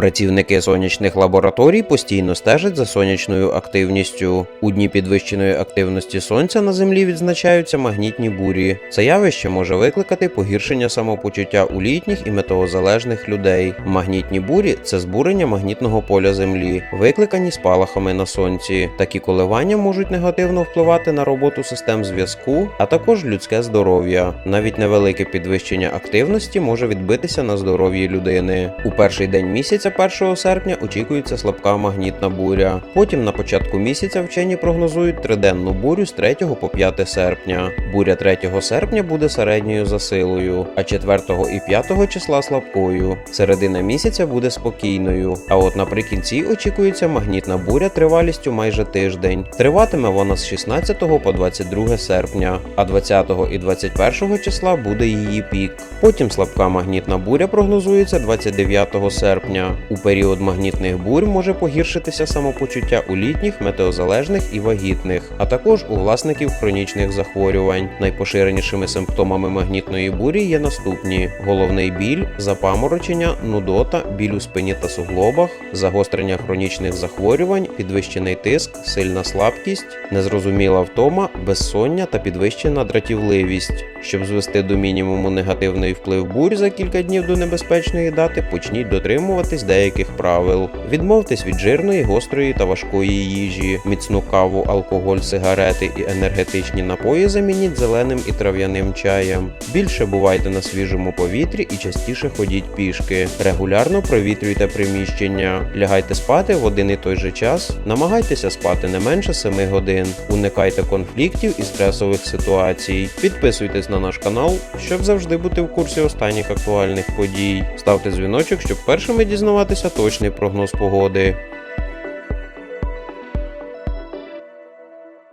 Працівники сонячних лабораторій постійно стежать за сонячною активністю. У дні підвищеної активності сонця на землі відзначаються магнітні бурі. Це явище може викликати погіршення самопочуття у літніх і метеозалежних людей. Магнітні бурі це збурення магнітного поля землі, викликані спалахами на сонці. Такі коливання можуть негативно впливати на роботу систем зв'язку, а також людське здоров'я. Навіть невелике підвищення активності може відбитися на здоров'ї людини. У перший день місяця, 1 серпня, очікується слабка магнітна буря. Потім на початку місяця вчені прогнозують триденну бурю з 3 по 5 серпня. Буря 3 серпня буде середньою за силою, а 4 і 5 числа слабкою. Середина місяця буде спокійною. А от наприкінці очікується магнітна буря тривалістю майже тиждень. Триватиме вона з 16 по 22 серпня, а 20 і 21 числа буде її пік. Потім слабка магнітна буря прогнозується 29 серпня. У період магнітних бурь може погіршитися самопочуття у літніх, метеозалежних і вагітних, а також у власників хронічних захворювань. Найпоширенішими симптомами магнітної бурі є наступні: головний біль, запаморочення, нудота, біль у спині та суглобах, загострення хронічних захворювань, підвищений тиск, сильна слабкість, незрозуміла втома, безсоння та підвищена дратівливість. Щоб звести до мінімуму негативний вплив бурь за кілька днів до небезпечної дати, почніть дотримуватись деяких правил. Відмовтесь від жирної, гострої та важкої їжі, міцну каву, алкоголь, сигарети і енергетичні напої замініть зеленим і трав'яним чаєм. Більше бувайте на свіжому повітрі і частіше ходіть пішки. Регулярно провітрюйте приміщення. Лягайте спати в один і той же час. Намагайтеся спати не менше 7 годин. Уникайте конфліктів і стресових ситуацій. Підписуйтесь на наш канал, щоб завжди бути в курсі останніх актуальних подій. Ставте дзвіночок, щоб першими дізнаватися точний прогноз погоди.